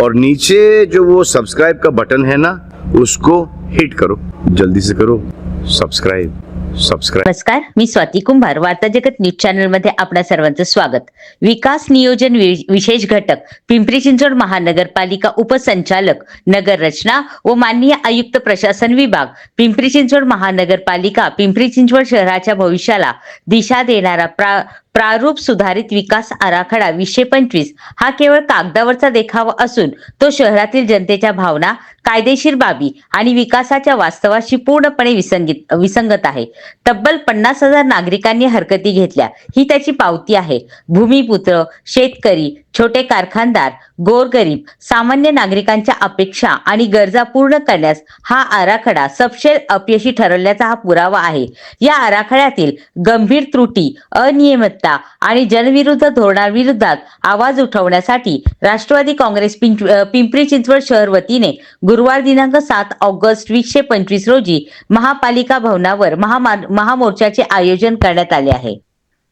और नीचे जो वो सब्सक्राइब का बटन है ना उसको हिट करो। जल्दी से करो। सब्सक्राइब नमस्कार मी स्वाती कुंभार वार्ता जगत न्यूज चॅनलमध्ये आपणा सर्वांचं स्वागत. विकास नियोजन विशेष घटक पिंपरी चिंचवड महानगरपालिका उपसंचालक नगर रचना व माननीय आयुक्त प्रशासन विभाग पिंपरी चिंचवड महानगरपालिका पिंपरी चिंचवड शहराच्या भविष्याला दिशा देणारा प्रा प्रारूप सुधारित विकास आराखडा वीसशे पंचवीस हा केवळ कागदावरचा देखावा असून तो शहरातील जनतेच्या भावना कायदेशीर बाबी आणि विकासाच्या वास्तवाशी पूर्णपणे विसंगित विसंगत आहे. तब्बल पन्नास हजार नागरिकांनी हरकती घेतल्या ही त्याची पावती आहे. भूमिपुत्र शेतकरी छोटे कारखानदार गोरगरीब सामान्य नागरिकांच्या अपेक्षा आणि गरजा पूर्ण करण्यास हा आराखडा सपशेल अपयशी ठरवल्याचा हा पुरावा आहे. या आराखड्यातील गंभीर त्रुटी अनियमितता आणि जनविरुद्ध धोरणाविरोधात आवाज उठवण्यासाठी राष्ट्रवादी काँग्रेस पिंच- पिंपरी चिंचवड शहर वतीने गुरुवार दिनांक सात ऑगस्ट वीसशे पंचवीस रोजी महापालिका भवनावर महामा- महामोर्चाचे आयोजन करण्यात आले आहे.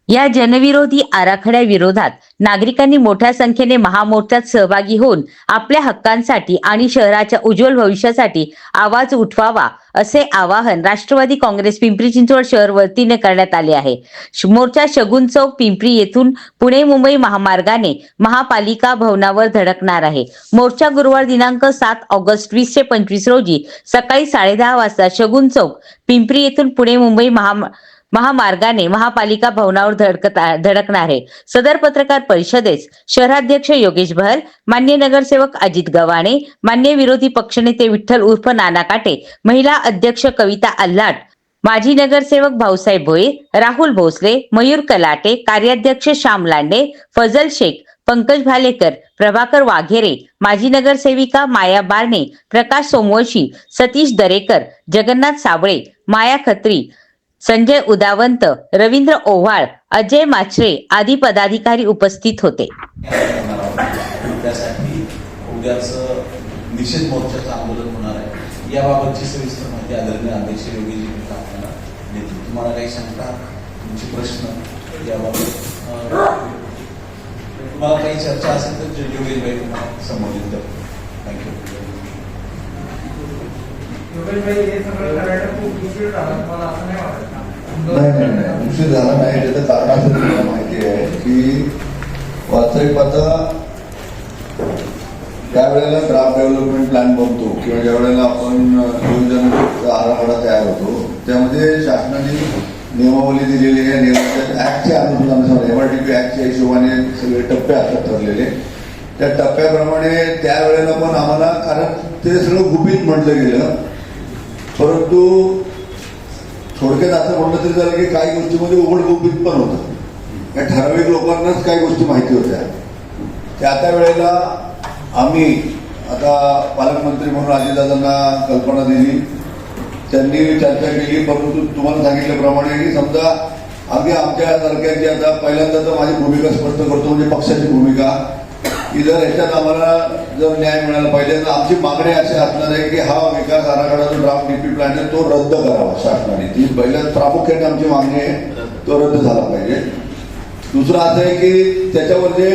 या जनविरोधी आराखड्याविरोधात नागरिकांनी मोठ्या संख्येने महामोर्चात सहभागी होऊन आपल्या हक्कांसाठी आणि शहराच्या उज्ज्वल भविष्यासाठी आवाज उठवावा असे आवाहन राष्ट्रवादी काँग्रेस पिंपरी चिंचवड शहर वतीने करण्यात आले आहे. मोर्चा शगुन चौक पिंपरी येथून पुणे मुंबई महामार्गाने महापालिका भवनावर धडकणार आहे. मोर्चा गुरुवार दिनांक सात ऑगस्ट वीसशे पंचवीस रोजी सकाळी साडेदहा वाजता शगुन चौक पिंपरी येथून पुणे मुंबई महा महामार्गाने महापालिका भवनावर धडकत धडकणार आहे सदर पत्रकार परिषदेस शहराध्यक्ष योगेश भर मान्य नगरसेवक अजित गव्हाणे मान्य विरोधी पक्षनेते विठ्ठल उर्फ नाना काटे महिला अध्यक्ष कविता आल्हाट माजी नगरसेवक भाऊसाहेब भोये राहुल भोसले मयूर कलाटे कार्याध्यक्ष श्याम लांडे फजल शेख पंकज भालेकर प्रभाकर वाघेरे माजी नगरसेविका माया बारणे प्रकाश सोमवंशी सतीश दरेकर जगन्नाथ साबळे माया खत्री संजय उदावंत रवींद्र ओव्हाळ अजय माचरे आदी पदाधिकारी उपस्थित होते. त्यासाठी उद्याच निषेध मोर्चाचं आंदोलन होणार आहे. याबाबतची सविस्तर माहिती आदरणीय अध्यक्ष योगीजी आपल्याला देतील. तुम्हाला काही शंका तुमचे प्रश्न याबाबत तुम्हाला काही चर्चा असेल तर योगेश भाई तुम्हाला संबोधित करतो थँक्यू योगेशभाई हे सगळं करायला खूप उशीर झाला मला असं नाही नाही नाही उशीर झाला नाही. त्याचं कारण असं तुम्हाला माहिती आहे की वास्तविक पाहता त्या वेळेला ड्राफ्ट डेव्हलपमेंट प्लॅन बघतो किंवा ज्या वेळेला आपण नियोजनाचा आराखडा तयार होतो त्यामध्ये शासनाने नियमावली दिलेली आहे. नियमाच्या ऍक्टच्या अनुषंगानुसार एमआरटीपी ऍक्टच्या हिशोबाने सगळे टप्पे असतात ठरलेले. त्या टप्प्याप्रमाणे त्यावेळेला पण आम्हाला कारण ते सगळं गुपित म्हटलं गेलं परंतु थोडक्यात असं म्हणलं तरी झालं की काही गोष्टीमध्ये उघड गुपित पण होतं. या ठराविक लोकांनाच काही गोष्टी माहिती होत्या. त्या त्या वेळेला आम्ही आता पालकमंत्री म्हणून अजितदादांना कल्पना दिली. त्यांनी चर्चा केली परंतु तुम्हाला सांगितल्याप्रमाणे की समजा अगदी आमच्या सारख्यांची आता पहिल्यांदा तर माझी भूमिका स्पष्ट करतो म्हणजे पक्षाची भूमिका. की जर ह्याच्यात आम्हाला जर न्याय मिळाला पाहिजे तर आमची मागणी अशी असणार आहे की हा विकास आराखडा जो ड्राफ्ट डीपी प्लॅन आहे तो रद्द करावा शासनाने ती पहिल्या प्रामुख्याने आमची मागणी आहे तो रद्द झाला पाहिजे. दुसरं असं आहे की त्याच्यावर जे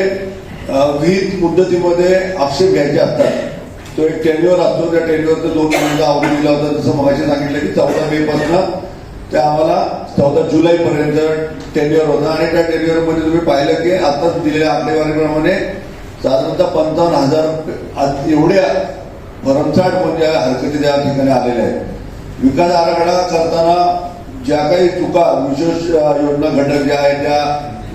विहित मुद्दतीमध्ये आक्षेप घ्यायचे असतात तो एक टेन्युअर असतो त्या टेन्युअरचा दोन महिन्याचा अवधी दिला होता जसं मगाशी सांगितलं की चौदा मे पासून ते आम्हाला चौदा जुलै पर्यंत टेन्युअर होता. आणि त्या टेन्युअरमध्ये तुम्ही पाहिलं की आताच दिलेल्या आकडेवारीप्रमाणे साधारणतः पंचावन्न हजार आज एवढ्या भरमसाठ म्हणजे हरकती त्या ठिकाणी आलेल्या आहेत. विकास आराखडा करताना ज्या काही चुका विशेष योजना घटक ज्या आहेत त्या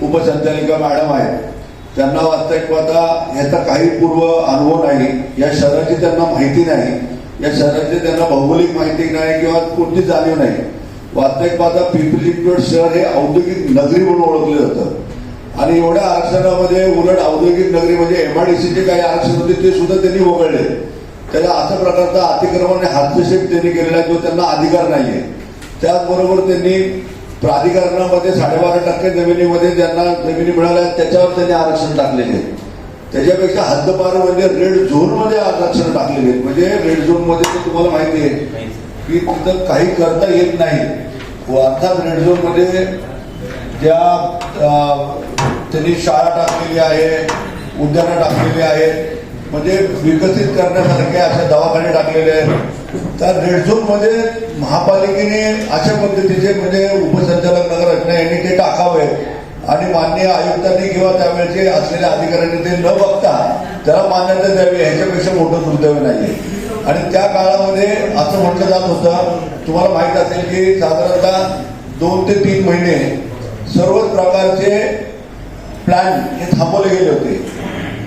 उपसंचालिका मॅडम आहेत त्यांना वास्तविक पाहता ह्याचा काही पूर्व अनुभव नाही या शहराची त्यांना माहिती नाही या शहराची त्यांना भौगोलिक माहिती नाही किंवा कोणती जाणीव नाही. वास्तविक पाहता पिंपरी चिंचवड शहर हे औद्योगिक नगरी म्हणून ओळखलं जातं. आणि एवढ्या आरक्षणामध्ये उलट औद्योगिक नगरी म्हणजे एमआयडीसीचे काही आरक्षण होते ते सुद्धा त्यांनी वगळले. त्याला अशा प्रकारचा अतिक्रमण हस्तक्षेप त्यांनी केलेला आहे जो त्यांना अधिकार नाहीये. त्याचबरोबर त्यांनी प्राधिकरणामध्ये साडेबारा टक्के जमिनीमध्ये ज्यांना जमिनी मिळाल्या त्याच्यावर त्यांनी आरक्षण टाकलेले आहे त्याच्यापेक्षा हद्दपार म्हणजे रेड झोनमध्ये आरक्षण टाकलेले आहेत. म्हणजे रेड झोनमध्ये तुम्हाला माहिती आहे की तिथं काही करता येत नाही. अर्थात रेड झोनमध्ये ज्या त्यांनी शाळा टाकलेली आहे उद्यानं टाकलेली आहेत म्हणजे विकसित करण्यासारखे असे दवाखाने टाकलेले आहेत. त्या रेड झोनमध्ये महापालिकेने अशा पद्धतीचे म्हणजे उपसंचालक नगररचना यांनी ते टाकावे. आणि माननीय आयुक्तांनी किंवा त्यावेळेचे असलेल्या अधिकाऱ्यांनी ते न बघता त्याला मान्यता द्यावी ह्याच्यापेक्षा मोठं दुर्दैव नाही आणि त्या काळामध्ये असं म्हटलं जात होतं तुम्हाला माहीत असेल की साधारणतः दोन ते तीन महिने सर्वच प्रकारचे प्लॅन हे थांबवले गेले होते.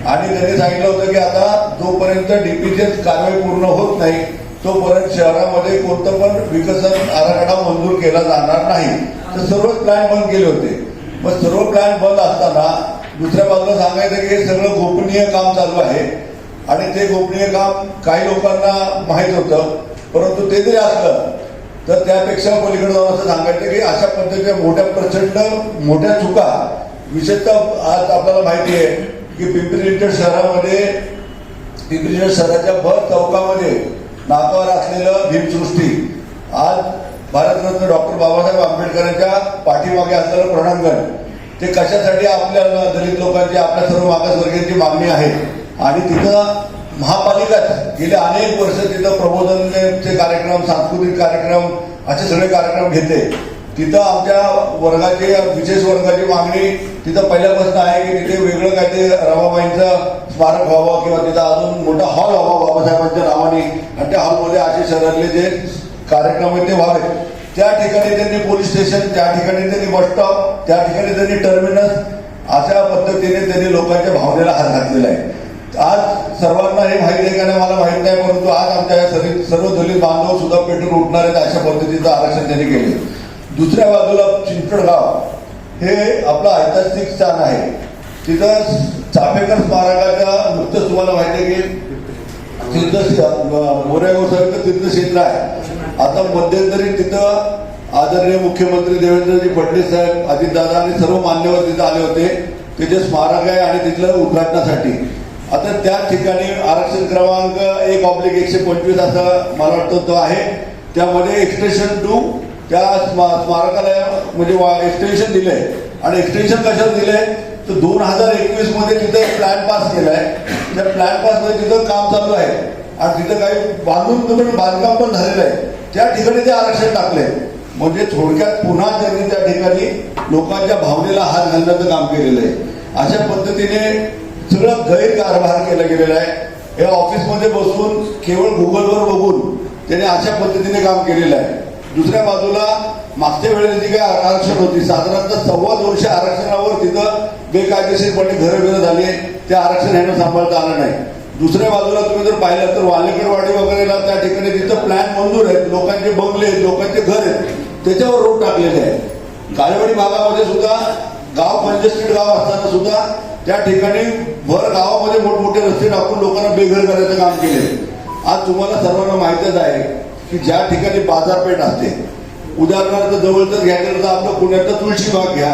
आणि त्यांनी सांगितलं होतं की आता जोपर्यंत डीपीचे कारवाई पूर्ण होत नाही तोपर्यंत शहरामध्ये कोणतं पण विकसन आराखडा मंजूर केला जाणार नाही. तर सर्वच प्लॅन बंद केले होते. मग सर्व प्लॅन बंद असताना दुसऱ्या बाजूला सांगायचं की हे सगळं गोपनीय काम चालू आहे. आणि ते गोपनीय काम काही लोकांना माहीत होतं परंतु ते जरी असलं तर त्यापेक्षा पलीकडे जाऊन असं सांगायचं की अशा पद्धतीच्या मोठ्या प्रचंड मोठ्या चुका विशेषतः आज आपल्याला माहिती आहे की पिंपरी चिंचवड शहरामध्ये पिंपरी चिंचवड शहराच्या भर चौकामध्ये नाकावर असलेलं भीमसृष्टी आज भारतरत्न डॉक्टर बाबासाहेब आंबेडकरांच्या पाठीमागे असलेलं प्रणांगण ते कशासाठी आपल्या दलित लोकांची आपल्या सर्व मागासवर्गीयांची मागणी आहे? आणि तिथं महापालिकाच गेले अनेक वर्ष तिथं प्रबोधनचे कार्यक्रम सांस्कृतिक कार्यक्रम असे सगळे कार्यक्रम घेते. तिथं आमच्या वर्गाची विशेष वर्गाची मागणी तिथं पहिल्यापासून आहे की तिथे वेगळं काय ते रमाबाईंचं स्मारक व्हावं किंवा तिथं अजून मोठा हॉल व्हावा बाबासाहेबांच्या नावाने. आणि त्या हॉलमध्ये असे शहरातले जे कार्यक्रम आहेत ते व्हावेत. त्या ठिकाणी त्यांनी पोलीस स्टेशन त्या ठिकाणी त्यांनी बस स्टॉप त्या ठिकाणी त्यांनी टर्मिनस अशा पद्धतीने त्यांनी लोकांच्या भावनेला हात घातलेला आहे. आज सर्वांना हे माहीत आहे का नाही मला माहीत नाही परंतु आज आमच्या सर्व सर्व दलित बांधव सुद्धा पेटून उठणार आहेत अशा पद्धतीचं आरक्षण त्यांनी केले दुसऱ्या बाजूला चिंचवडगाव हे आपलं ऐतिहासिक स्थान आहे. तिथं चाफेकर स्मारकाच्या नुकतंच तुम्हाला माहिती आहे की तीर्थ मोऱ्या तीर्थक्षेत्र आहे. आता मध्यंतरी तिथं आदरणीय मुख्यमंत्री देवेंद्रजी फडणवीस साहेब अजितदादा आणि सर्व मान्यवर तिथं आले होते. तिथे स्मारक आहे आणि तिथलं उद्घाटनासाठी. आता त्या ठिकाणी आरक्षण क्रमांक एक ऑब्लिक एकशे पंचवीस असं मला वाटतं तो आहे. त्यामध्ये एक्सटेन्शन टू त्या स्मा स्मारकाला म्हणजे एक्सटेन्शन दिलंय. आणि एक्सटेन्शन कशाला दिलंय? तर दोन हजार एकवीसमध्ये तिथे प्लॅन पास केलाय. त्या प्लॅन पासमध्ये तिथं काम चालू आहे. आणि तिथं काही बांधून पण बांधकाम पण झालेलं आहे. त्या ठिकाणी ते आरक्षण टाकलंय. म्हणजे थोडक्यात पुन्हा त्यांनी त्या ठिकाणी लोकांच्या भावनेला हात घालण्याचं काम केलेलं आहे. अशा पद्धतीने सगळं गैरकारभार केला गेलेला आहे. या ऑफिसमध्ये बसून केवळ गुगलवर बघून त्याने अशा पद्धतीने काम केलेलं आहे. दुसऱ्या बाजूला मागच्या वेळेला जी काही आरक्षण होती साधारणतः सव्वा दोनशे आरक्षणावर तिथं बेकायदेशीरपणे घरं बिरं झाली ते आरक्षण ह्यानं सांभाळता आलं नाही. दुसऱ्या बाजूला तुम्ही जर पाहिलं तर वालेकरवाडी वगैरेला त्या ठिकाणी तिथं प्लॅन मंजूर आहेत. लोकांचे बंगले आहेत लोकांचे घर आहेत. त्याच्यावर रोड टाकलेले आहेत. काळेवाडी भागामध्ये सुद्धा गाव कंजेस्टेड गाव असताना सुद्धा त्या ठिकाणी भर गावामध्ये मोठमोठे रस्ते टाकून लोकांना बेघर करायचं काम केले आज तुम्हाला सर्वांना माहितच आहे की ज्या ठिकाणी बाजारपेठ असते उदाहरणार्थ जवळच घ्यायचं तर आपलं पुण्यातलं तुळशीबाग घ्या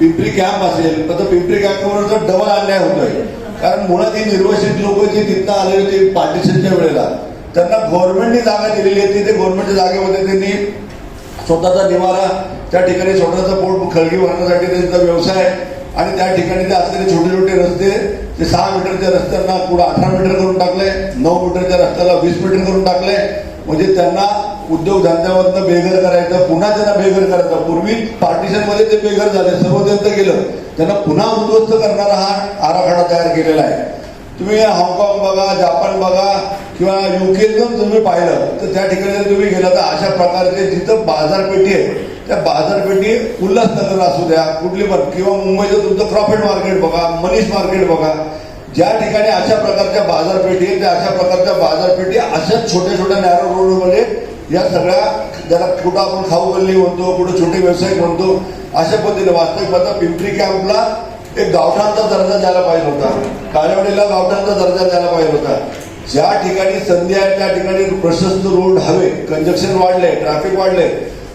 पिंपरी कॅम्प असेल तर पिंपरी कॅम्पवर जर डबल अन्याय होतोय. कारण मुळात ही निर्वासित लोक जे तिथं आले होते पार्टिशनच्या वेळेला त्यांना गव्हर्नमेंटने जागा दिलेली आहे तिथे गव्हर्नमेंटच्या जागेमध्ये त्यांनी स्वतःचा निवारा त्या ठिकाणी स्वतःचा पोट खळगी भरण्यासाठी त्यांचा व्यवसाय आणि त्या ठिकाणी ते असलेले छोटे छोटे रस्ते ते सहा मीटरच्या रस्त्यांना पुढे अठरा मीटर करून टाकले नऊ मीटरच्या रस्त्याला वीस मीटर करून टाकले म्हणजे त्यांना उद्योग धंद्यामधनं बेघर करायचं पुन्हा त्यांना बेघर करायचं. पूर्वी पार्टीशनमध्ये ते बेघर झाले सर्व त्यांचं गेलं. त्यांना पुन्हा उद्ध्वस्त करणारा हा आराखडा तयार केलेला आहे. तुम्ही हाँगकाँग बघा जापान बघा किंवा युके जर तुम्ही पाहिलं तर त्या ठिकाणी जर तुम्ही गेला तर अशा प्रकारचे जिथं बाजारपेठी आहे त्या बाजारपेठी उल्हासनगर असू द्या कुठली पण किंवा मुंबईचं तुमचं प्रॉफिट मार्केट बघा मनीष मार्केट बघा ज्या ठिकाणी अशा प्रकारच्या बाजारपेठी आहेत त्या अशा प्रकारच्या बाजारपेठी अशाच छोट्या छोट्या नॅरो रोडमध्ये या सगळ्या ज्याला कुठं आपण खाऊ गल्ली म्हणतो कुठं छोटे व्यावसायिक म्हणतो अशा पद्धतीने वास्तविक पाहता पिंपरी कॅम्पला एक गावठाणचा दर्जा द्यायला पाहिजे होता. काळेवाडीला गावठाणचा दर्जा द्यायला पाहिजे होता. ज्या ठिकाणी संधी आहे त्या ठिकाणी प्रशस्त रोड हवे कंजक्शन वाढले ट्रॅफिक वाढले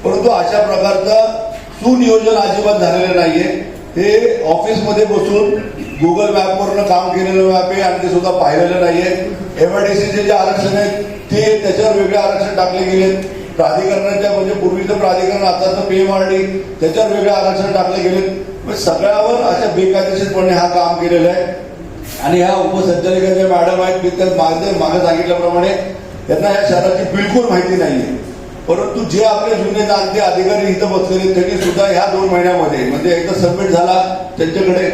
परंतु अशा प्रकारचं सुनियोजन अजिबात झालेलं नाहीये. हे ऑफिसमध्ये बसून गुगल मॅपवरनं काम केलेलं मॅप आहे आणि ते सुद्धा पाहिलेलं नाहीये. एमआयडीसीचे जे आरक्षण आहेत ते त्याच्यावर वेगळे आरक्षण टाकले गेले प्राधिकरणाच्या म्हणजे पूर्वीचं प्राधिकरण आताचं पीएमआरडी त्याच्यावर वेगळे आरक्षण टाकले गेले म्हणजे सगळ्यावर अशा बेकायदेशीरपणे हा काम केलेलं आहे. आणि ह्या उपसंचालिका ज्या मॅडम आहेत मी त्या मागे मागे सांगितल्याप्रमाणे त्यांना या शहराची बिलकुल माहिती नाहीये. परंतु जे आपले जुने जाणते अधिकारी इथं बसलेले त्यांनी सुद्धा ह्या दोन महिन्यामध्ये म्हणजे एकदा सबमिट झाला त्यांच्याकडे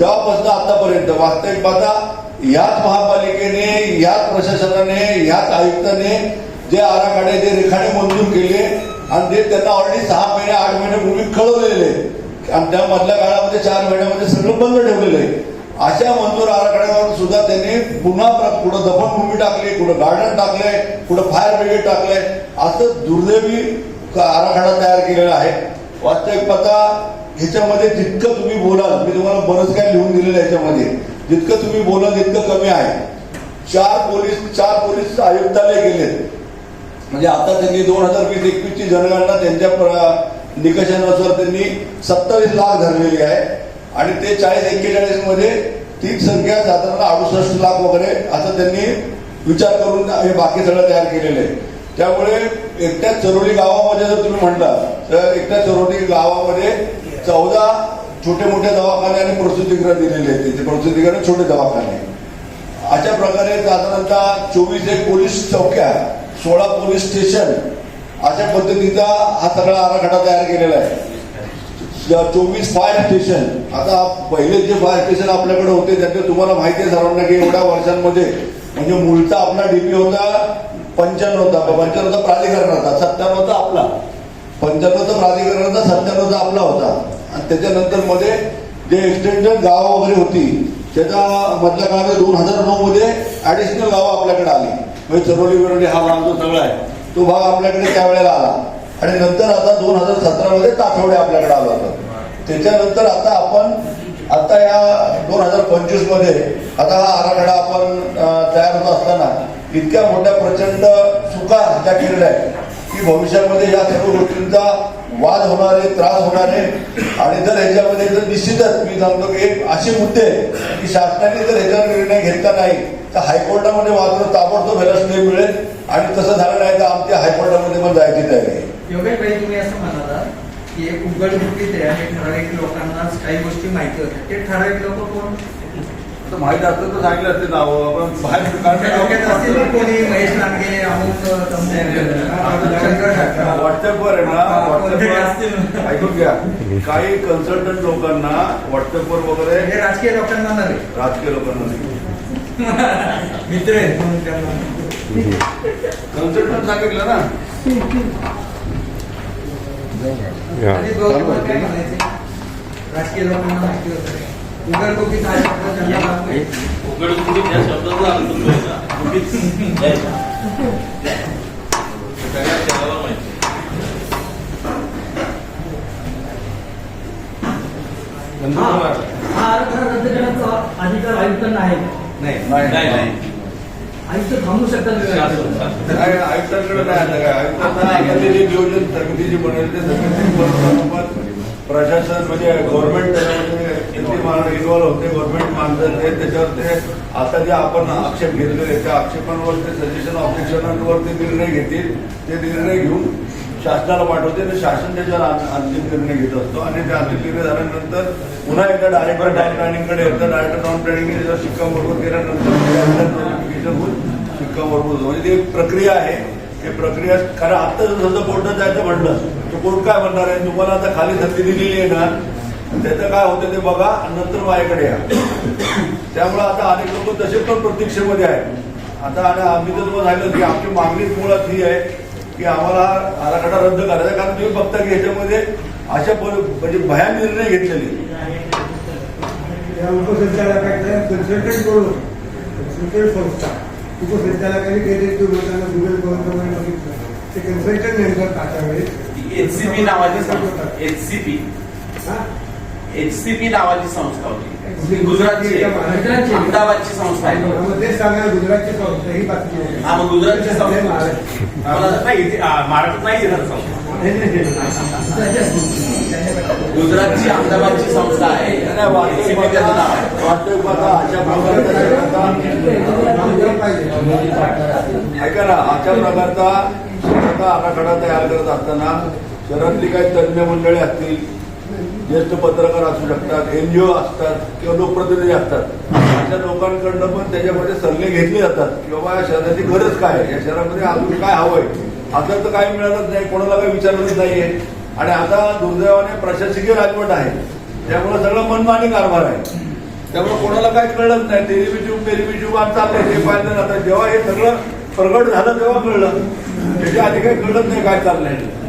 तेव्हापासून आतापर्यंत वास्तविक पाहता याच महापालिकेने याच प्रशासनाने याच आयुक्ताने जे आराखडे जे रेखाने मंजूर केले आणि ते त्यांना ऑलरेडी सहा महिने आठ महिन्यापूर्वी कळवलेले. आणि त्या मधल्या काळामध्ये चार महिन्यामध्ये सगळं बंद ठेवलेलं आहे. अशा मंजूर आराखड्यावर सुद्धा त्यांनी पुन्हा प्र- कुठं दफनभूमी टाकली कुठं गार्डन टाकलंय कुठं फायर ब्रिगेड टाकलंय. असं दुर्दैवी आराखडा तयार केलेला आहे. वास्तविक पाहता ह्याच्यामध्ये जितकं तुम्ही बोलाल मी तुम्हाला बरंच काय लिहून दिलेलं आहे याच्यामध्ये जितकं तुम्ही बोलाल तितकं कमी आहे. चार पोलीस चार पोलीस आयुक्तालय गेलेत. म्हणजे आता त्यांनी दोन हजार वीस एकवीस ची जनगणना त्यांच्या प्र- निकषानुसार त्यांनी सत्तावीस लाख धरलेली आहे. आणि ते चाळीस एक्केचाळीसमध्ये तीच संख्या साधारण अडुसष्ट लाख वगैरे असं त्यांनी विचार करून हे बाकी सगळं तयार केलेलं आहे. त्यामुळे एकट्या चरोली गावामध्ये जर तुम्ही म्हटला तर एकट्या चरोली गावामध्ये चौदा छोटे मोठे दवाखाने आणि प्रसूतिगृह दिलेले आहेत. तिथे प्रसूतिगृह छोटे दवाखाने. अशा प्रकारे साधारणतः चोवीस एक पोलीस चौक्या सोळा पोलीस स्टेशन अशा पद्धतीचा हा सगळा आराखडा तयार केलेला आहे. चोवीस फायर स्टेशन आता पहिले जे फायर स्टेशन आपल्याकडे होते त्याचे तुम्हाला माहिती आहे सर्वांना की एवढ्या वर्षांमध्ये म्हणजे मूळचा आपला डीपी होता पंच्याण्णवचा पंच्याण्णवचा होता सत्त्याण्णवचा आपला. पंच्याण्णवचा होता सत्त्याण्णवचा आपला होता. त्याच्यानंतरमध्ये जे एक्सटेंडेड गावं वगैरे होती त्याच्या मधल्या काळामध्ये दोन हजार नऊ मध्ये ऍडिशनल गावं आपल्याकडे आली. म्हणजे चरोली बिरोली हा भाग जो सगळा आहे तो भाग आपल्याकडे त्यावेळेला आला. आणि नंतर आता दोन हजार सतरा मध्ये ताठवडे आपल्याकडे आला होतं. त्याच्यानंतर आता आपण आता या दोन हजार पंचवीसमध्ये आता हा आराखडा आपण तयार होत असताना इतक्या मोठ्या प्रचंड चुका त्या केलेल्या आहेत की भविष्यामध्ये या सर्व गोष्टींचा वाद होणार आहे त्रास होणार आहे. आणि जर ह्याच्यामध्ये जर निश्चितच मी सांगतो की एक असे मुद्दे की शासनाने जर ह्याच्यावर निर्णय घेतला नाही तर हायकोर्टामध्ये मात्र ताबडतोब ह्याला स्टे मिळेल. आणि तसं झालं नाही तर आमच्या हायकोर्टामध्ये पण जायची तयारी आहे. योगेश भाई तुम्ही असं म्हणाला की एक उघडमुखीत आहे आणि ठराविक लोकांना काही गोष्टी माहिती होत्या ते ठराविक लोक कोण? आता माहीत असतं तर सांगितलं असते नाव आपण ठाकरे. व्हॉट्सअपवर आहे ना. व्हॉट्सअपवर ऐकून घ्या. काही कन्सल्टंट लोकांना व्हॉट्सअपवर वगैरे हे राजकीय लोकांना नव्हे राजकीय लोकांना नाही. मित्र कन्सल्टंट सांगितलं ना. राजकीय लोकांना माहिती होतं उघडमुखीत हा शब्द त्यांना लागतोय. उघडमुखीत या शब्दाचा अर्थ मिळाला. मुखीत द्यायचा. ते सगळ्या जगाला माहिती. हा हा आरक्षण रद्द करण्याचा अधिकार आयुक्तांना आहे नाही नाही आयुक्त थांबू शकतात शासन- शासन. काय आयुक्तांकडे नाही आता काय आयुक्तांना आता ते जे नियोजन समिती जी बनेल ते समिती प्रशासन म्हणजे गव्हर्नमेंट त्याच्यामध्ये किती इन्व्हॉल्व होते गव्हर्नमेंट माणसं ते त्याच्यावर ते आता जे आपण आक्षेप घेतलेले त्या आक्षेपांवर ते सजेशन ऑब्जेक्शनांवर ते निर्णय घेतील. ते निर्णय घेऊन शासनाला पाठवते आणि शासन त्याच्यावर अंतिम निर्णय घेत असतो. आणि ते अंतिम निर्णय झाल्यानंतर पुन्हा एकदा डायरेक्टर नॉन प्लॅनिंगकडे येतं. डायरेक्टर नॉन प्लॅनिंगने जर शिक्कामोर्तब केल्यानंतर नोटिफिकेशन होऊन शिक्कामोर्तब म्हणजे ती एक प्रक्रिया आहे. हे प्रक्रिया कारण आत्ता जर समजा कोर्टात जायचं म्हटलं तर कोर्ट काय म्हणणार आहे? तुम्हाला आता खाली संधी दिलेली आहे ना त्याचं काय होतं ते बघा नंतर माझ्याकडे या. त्यामुळे आता अनेक लोक तसे पण प्रतीक्षेमध्ये आहेत. आता आणि आम्ही तर सांगितलं की आमची मागणी मुळात ही आहे की आम्हाला आराखडा रद्द करायचा कारण तुम्ही बघता की याच्यामध्ये अशा म्हणजे भयान निर्णय घेतलेले या उपसंचालकाच्या कन्सल्टंट संस्था उपसंचालकांनी केले तो लोकांना गुगल बघितलं. ते कन्सल्टंट नेमकं टाकावे एचसीपी नावाची संस्था. एचसीपी हा? एचसीपी नावाची संस्था होती. गुजरातची. अहमदाबादची संस्था आहे. गुजरातची संस्था ही. हा मग गुजरातची संस्था. नाही महाराष्ट्रात नाही येणार संस्था गुजरातची अहमदाबादची संस्था आहे. ऐका ना अशा प्रकारचा स्वतः आराखडा तयार करत असताना शहरातली काही तज्ज्ञ मंडळी असतील ज्येष्ठ पत्रकार असू शकतात एनजीओ असतात किंवा लोकप्रतिनिधी असतात. अशा लोकांकडनं पण त्याच्यामध्ये सल्ले घेतले जातात की बाबा या शहराची गरज काय आहे? या शहरामध्ये अजून काय हवंय? आता तर काही मिळालंच नाही कोणाला काही विचारलंच नाहीये. आणि आता दुर्दैवाने प्रशासकीय राजवट आहे. त्यामुळे सगळं मनमानी कारभार आहे. त्यामुळे कोणाला काय कळलंच नाही. तेरी बिजू आज चाललंय ते पाहिलं आता जेव्हा हे सगळं प्रगट झालं तेव्हा कळलं. त्याच्या आधी काही कळत नाही काय चाललंय.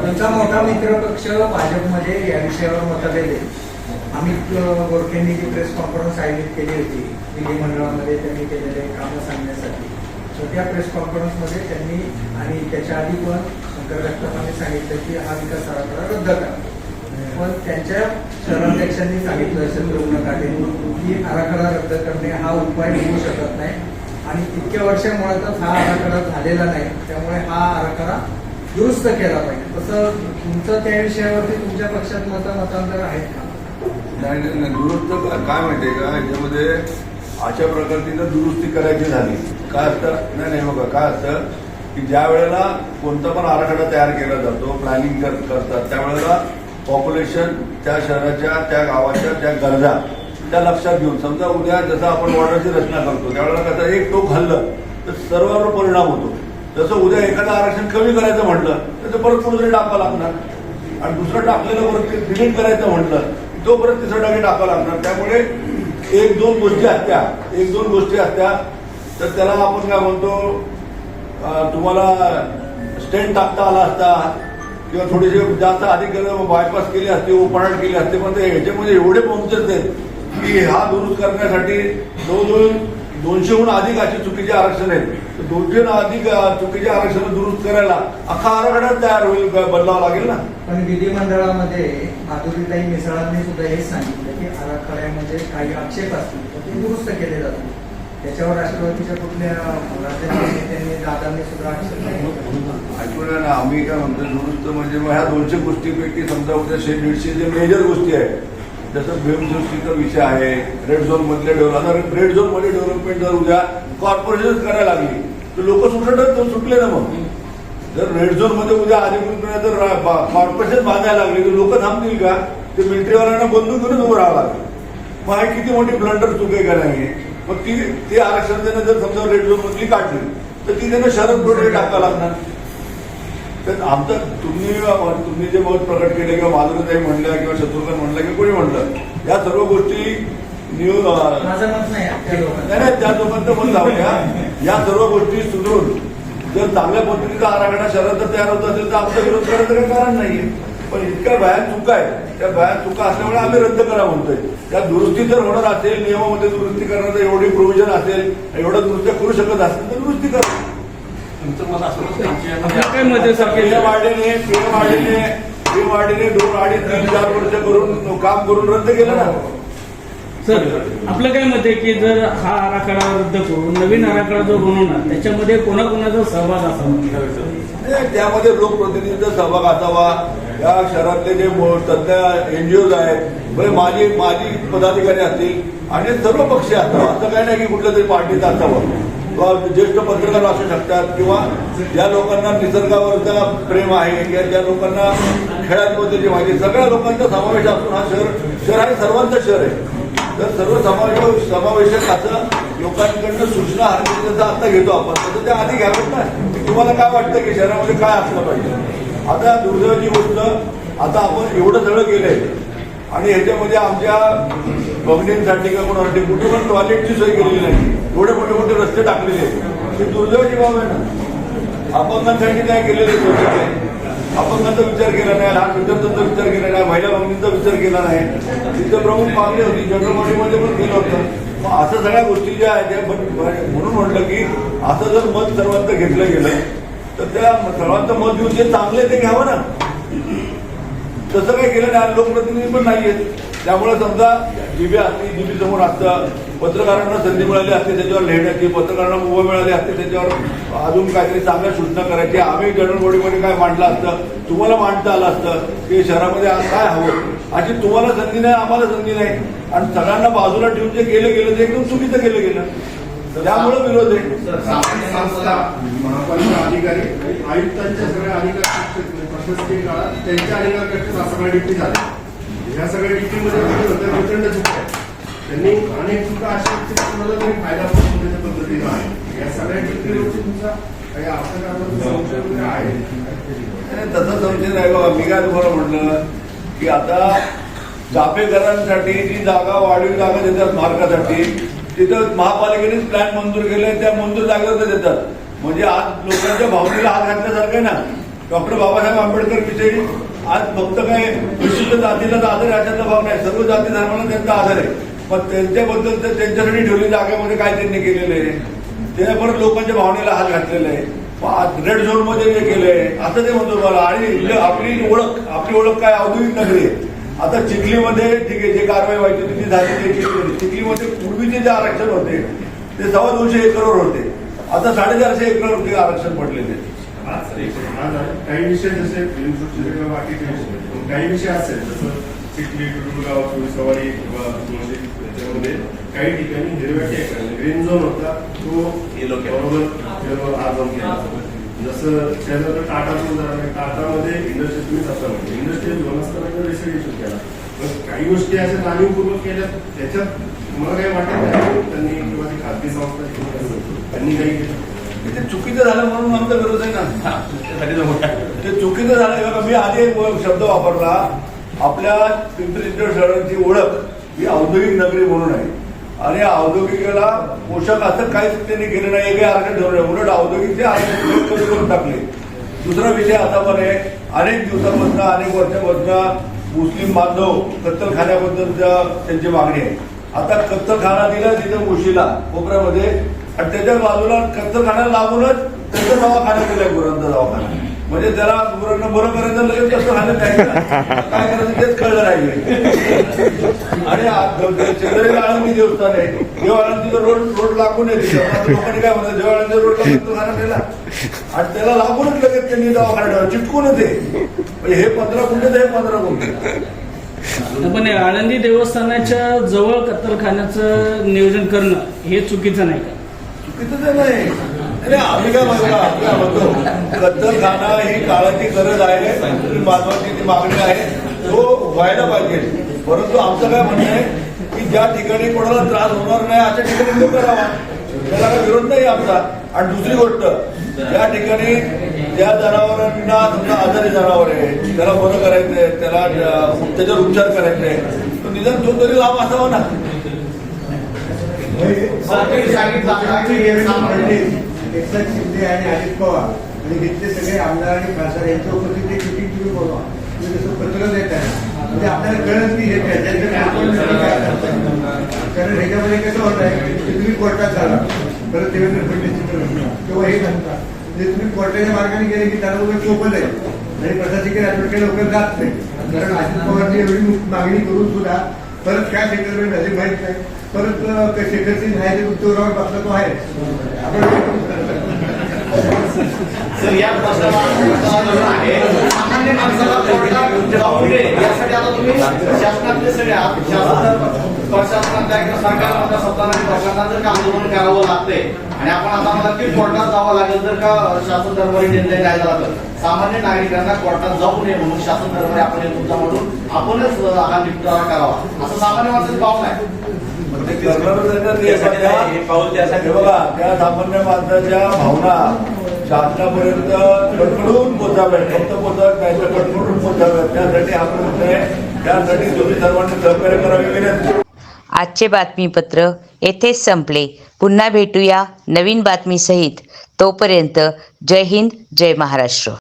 तुमचा मोठा मित्र पक्ष भाजपमध्ये या विषयावर मतभेद आहे अमित गोरखेंनी जी प्रेस कॉन्फरन्स आयोजित केली होती विधिमंडळामध्ये त्यांनी केलेले कामं सांगण्यासाठी. तर त्या प्रेस कॉन्फरन्समध्ये त्यांनी आणि त्याच्या आधी पण शंकर जगतापांनी सांगितलं की हा विकास आराखडा रद्द करा. पण त्यांच्या शहराध्यक्षांनी सांगितलं असेल रुग्ण काढेल की आराखडा रद्द करणे हा उपाय होऊ शकत नाही. आणि इतक्या वर्षामुळे हा आराखडा झालेला नाही. त्यामुळे हा आराखडा दुरुस्त केला पाहिजे. तसं तुमचं त्या विषयावरती तुमच्या पक्षात मत मतांतर आहेत का? नाही नाही, दुरुस्त काय माहितीये का? याच्यामध्ये अशा प्रकारची दुरुस्ती करायची झाली. काय असतं नाही नाही बघा काय असतं की ज्या वेळेला कोणता पण आराखडा तयार केला जातो प्लॅनिंग करतात त्यावेळेला पॉप्युलेशन त्या शहराच्या त्या गावाच्या त्या गरजा त्या लक्षात घेऊन समजा उद्या जसं आपण वॉर्डाची रचना करतो त्यावेळेला कसं एक टोक हल्लं तर सर्वांवर परिणाम होतो. जसं उद्या एखादं आरक्षण कमी करायचं म्हटलं तर ते परत कुठेतरी टाकावं लागणार. आणि दुसरं टाकलेलं परत ते डिलीट करायचं म्हटलं तो परत तिसरं टाके टाकावं लागणार. त्यामुळे एक दोन गोष्टी असत्या. एक दोन गोष्टी असत्या. तर त्याला आपण काय म्हणतो तुम्हाला स्टँड टाकता आला असता किंवा थोडेसे जास्त अधिक बायपास केले असते ओपनाट केले असते पण ते ह्याच्यामध्ये एवढे पंक्चर्स आहेत की हा दुरुस्त करण्यासाठी जवळजवळ दोनशेहून अधिक अशी चुकीचे आरक्षण आहेत. तर दोनशे अधिक चुकीचे आरक्षण दुरुस्त करायला अख्खा आराखडा तयार होईल बदलावा लागेल ना? पण विधिमंडळामध्ये माधुरीताई मिसळांनी सुद्धा हेच सांगितलं की आराखड्यामध्ये काही आक्षेप असतील तर ते दुरुस्त केले जातील. त्याच्यावर राष्ट्रवादीच्या कुठल्या राज्याच्या नेत्यांनी दादांनी सुद्धा आक्षेप आम्ही काय म्हणतो दुरुस्त म्हणजे ह्या दोनशे गोष्टीपैकी समजा उद्या शे दीडशे जे मेजर गोष्टी आहेत जसं भीमसृष्टीचा विषय आहे रेड झोन मधले डेव्हलप रेड झोनमध्ये डेव्हलपमेंट जर उद्या कॉर्पोरेशन करायला लागली तर लोक सुटत सुटले ना मग. जर रेड झोनमध्ये उद्या अधिकृत जर कॉर्पोरेशन बांधायला लागली तर लोक थांबतील का? ते मिलिटरीवाल्यांना बंदूक घेऊनच उभं राहावं लागेल. मग हे किती मोठी ब्लंडर चुके का नाही मग ती ते आरक्षण त्यांना जर समजा रेड झोन मधली काढली तर ती त्यांना शरद प्रोटेक्ट टाकावं लागणार. तर आमचं तुम्ही तुम्ही जे मत प्रकट केले किंवा माधुरीताई म्हणल्या किंवा शत्रुघ्न म्हणलं किंवा कोणी म्हणलं या सर्व गोष्टी न्यू अं, माझं मत नाही त्या लोकांचं. लोकांचं मत द्या या सर्व गोष्टी सुधरून जर चांगल्या पद्धतीचा आराखडा शहरात जर तयार होत असेल तर आमचा विरोध करायचं काही कारण नाहीये. पण इतक्या भयान चुका आहे त्या भयान चुका असल्यामुळे आम्ही रद्द करा म्हणतोय. त्या दुरुस्ती जर होणार असेल नियमामध्ये दुरुस्ती करण्याचं एवढी प्रोव्हिजन असेल एवढं दुरुस्त्या करू शकत असेल तर दुरुस्ती करा. तुमचं मत असं काय वाढीने वाढीने वाढीने दोन अडीच तीन चार वर्ष करून काम करून रद्द केलं ना? सर आपलं काय मत आहे की जर हा आराखडा रद्द करून नवीन आराखडा जो बनवणार त्याच्यामध्ये कोणाकोणाचा सहभाग असावा? त्यामध्ये लोकप्रतिनिधींचा सहभाग असावा. या शहरातले जे तज्ञ एनजीओज आहेत बरे माजी माजी पदाधिकारी असतील आणि सर्व पक्षी असावं. असं काही नाही की कुठल्या तरी पार्टीचं असावं. ज्येष्ठ पत्रकार असू शकतात किंवा ज्या लोकांना निसर्गावरचा प्रेम आहे किंवा ज्या लोकांना खेळांबद्दलची माहिती सगळ्या लोकांचा समावेश असून हा शहर शहर आहे सर्वांचं शहर आहे. तर सर्व समावेश समावेशक असं लोकांकडनं सूचना हरकती जसं आता घेतो आपण. तसं त्या आधी घ्यावं ना? तुम्हाला काय वाटतं की शहरामध्ये काय असलं पाहिजे? आता दुर्दैवाची गोष्ट आता आपण एवढं सगळं केलंय आणि ह्याच्यामध्ये आमच्या बघणींसाठी का कोणासाठी कुठे पण टॉयलेटची सोय केलेली नाही. एवढे मोठे मोठे रस्ते टाकलेले आहेत. ही दुर्दैवाची बाब आहे ना. अपंगांसाठी काय केलेले स्वतःचे अपंगांचा विचार केला नाही लहान विद्यार्थ्यांचा विचार केला नाही महिला भगिनींचा विचार केला नाही. तिथं प्रमुख मागणी होती जनरल पण केलं होतं. मग असं सगळ्या गोष्टी ज्या आहेत त्या पण- म्हणून म्हटलं की असं जर मत सर्वांचं घेतलं गेलं तर त्या सर्वांचं मत घेऊन जे चांगले ते घ्यावं ना. तसं काही केलं नाही लोकप्रतिनिधी पण नाहीयेत त्यामुळे समजा जीबी असते जीबी समोर असतं. पत्रकारांना संधी मिळाली असते त्याच्यावर लिहिण्याची पत्रकारांना उभं मिळाली असते त्याच्यावर अजून काहीतरी चांगल्या सूचना करायची. आम्ही जनरल बॉडीमध्ये काय मांडलं असतं? तुम्हाला मांडता आलं असतं की शहरामध्ये आज काय हवं? अशी तुम्हाला संधी नाही आम्हाला संधी नाही. आणि सगळ्यांना बाजूला ठेवून जे केलं गेलं ते एकदम चुकीचं केलं गेलं. त्यामुळे विरोध आहे. महापालिका अधिकारी आयुक्तांच्या सगळ्या अधिकारी प्रशासकीय काळात त्यांच्या अधिकार कष्ट शासनाला डिप्टी झाले. ह्या सगळ्या डिप्टीमध्ये प्रचंड चुका आहे त्यांनी अनेक चुका अशा आहेत कोणाला तरी फायदा होतो त्याच्या पद्धतीनं आहे. या सगळ्या टीमवरती तुमचा काही आपल्या आहे. तसं संशय नाही बाबा मी काय तुम्हाला म्हटलं की आता चापेकरांसाठी जी जागा वाढीव जागा देतात मार्गासाठी तिथं महापालिकेनेच प्लॅन मंजूर केले त्या मंजूर जागेवर देतात. म्हणजे आज लोकांच्या भावनेला हात घातल्यासारखं ना? डॉक्टर बाबासाहेब आंबेडकर विषयी आज फक्त काय विशिष्ट जातीला आदर याच्यातला भाव नाही सर्व जाती धर्माला त्यांचा आदर आहे. पण त्यांच्याबद्दल तर त्यांच्यासाठी ठेवलेल्या जागेमध्ये काय त्यांनी केलेलं आहे? ते लोकांच्या भावनेला हात घातलेला आहे. रेड झोनमध्ये जे केलंय. असं ते म्हणतो मला आणि आपली ओळख आपली ओळख काय? औद्योगिक नगरी आहे. आता चिखलीमध्ये ठीक आहे जे कारवाई व्हायची होती ती झाली ते चिखलीमध्ये पूर्वीचे जे आरक्षण होते ते सव्वा दोनशे एकरवर होते. आता साडेचारशे एकरवरती आरक्षण पडलेले आहे. काही विषय जसे बाकीचे विषय काही विषय असेल जसं चिखली टुटुलगाव सवारी किंवा त्याच्यामध्ये काही ठिकाणी हिरव्या टेक ग्रीन झोन होता तो. बरोबर हा झोन केला. जसं त्यानंतर आहे. टाटामध्ये इंडस्ट्री तुम्ही तसं म्हणजे इंडस्ट्रियल झोन असताना रेसिडेन्शियल केला. पण काही गोष्टी अशा जाणीवपूर्वक केल्या त्याच्यात मला काही वाटत नाही. त्यांनी किंवा ती खाजगी संस्था त्यांनी काही केलं. ते चुकीचं झालं म्हणून आमचा विरोध आहे ना ते चुकीचं झालं. मी आधी एक शब्द वापरला. आपल्या पिंपरी चिंचवड शहराची ओळख ही औद्योगिक नगरी म्हणून आहे. आणि औद्योगिकाला पोषक असं काहीच त्यांनी केलं नाही. काही आरक्षण ठेवलं नाही उलट औद्योगिकचे आरक्षण करून टाकले. दुसरा विषय आता पण आहे अनेक दिवसापासून अनेक वर्षापासून मुस्लिम बांधव कत्तलखान्याबद्दलच्या त्यांची मागणी आहे. आता कत्तलखाना दिला तिथं मुशीला कोपऱ्यामध्ये आणि त्याच्या बाजूला कत्तलखान्याला लागूनच त्याचा दवाखाना केलाय गुरांचा दवाखाना. म्हणजे त्याला गुरांना बरं करायचं लगेच कसं खाण्यात द्यायचं. काय करायचं तेच कळलं नाही. आणि आ- आळंदी देवस्थान आहे. देव आळंदीचा रोड रोड लागून आहे. लोकांनी काय म्हणतात? देव आळंदी रोडला कत्तलखाना दिला आणि त्याला लागूनच लगेच त्यांनी दवाखाना ठेवला. चिटकूनच आहे. म्हणजे हे पंधरा गुंठे हे पंधरा गुंठे. पण आळंदी देवस्थानाच्या जवळ कत्तलखान्याचं नियोजन करणं हे चुकीचं नाही का? तिथं ते नाही. अरे आम्ही काय म्हणतो आम्ही काय म्हणतो? कत्तलखाना ही काळाची गरज आहे. ही ती मागणी आहे. तो व्हायला पाहिजे. परंतु आमचं काय म्हणणं आहे की ज्या ठिकाणी कोणाला त्रास होणार नाही अशा ठिकाणी तो करावा त्याला काय विरोध नाही आमचा. आणि दुसरी गोष्ट ज्या ठिकाणी ज्या जनावरांना समजा आजारी जनावर आहे त्याला बरं करायचंय त्याला त्याच्यावर उपचार करायचे तो निदान तो तरी लाभ असावा ना. एकनाथ शिंदे आणि अजित पवार आणि इथले सगळे आमदार आणि खासदार यांच्या उपस्थित एक मिटिंग तुम्ही बोलवा तुम्ही तसं पत्र देत आहे म्हणजे आपल्याला कळत नाही हे त्याच्यात कारण ह्याच्यामध्ये कसं होत आहे की तुम्ही कोर्टात झाला परत देवेंद्र फडणवीस किंवा हे सांगता म्हणजे तुम्ही कोर्टाच्या मार्गाने गेले की त्याला उलट सोपं आहे आणि प्रशासकीय राजवट लवकर जात नाही कारण अजित पवारची एवढी मागणी करून सुद्धा परत काय सेटलमेंट झाली माहीत नाही. परत अं, क- शेखर आहे ते तुमच्यावर बसला तो आहे सर या प्रश्नाला सामान्य माणसाला कोर्टात जाऊ नये. यासाठी आता तुम्ही शासनातले सगळे शासन प्रशासनातल्या किंवा सरकारमधल्या सत्ताधारी लोकांना जर का आंदोलन करावं लागतंय आणि आपण आता म्हणा की कोर्टात जावं लागेल जर का शासन दरबारी निर्णय द्यायला झाला सामान्य नागरिकांना कोर्टात जाऊ नये म्हणून शासन दरबारी आपण मुद्दा म्हणून आपणच हा निपटारा करावा. असं सामान्य माणसाची भावना आहे. त्या सामान्य माणसाच्या भावना शासनापर्यंत कडकडून पोचाव्यात फक्त पोचाव्यात नाही तर कडकडून पोचाव्यात त्यासाठी हा प्रयत्न आहे. त्यासाठी तुम्ही सर्वांनी सहकार्य करावे विनंती आजचे बातमीपत्र येथेच संपले. पुन्हा भेटूया नवीन बातमीसहित. तोपर्यंत जय हिंद जय महाराष्ट्र.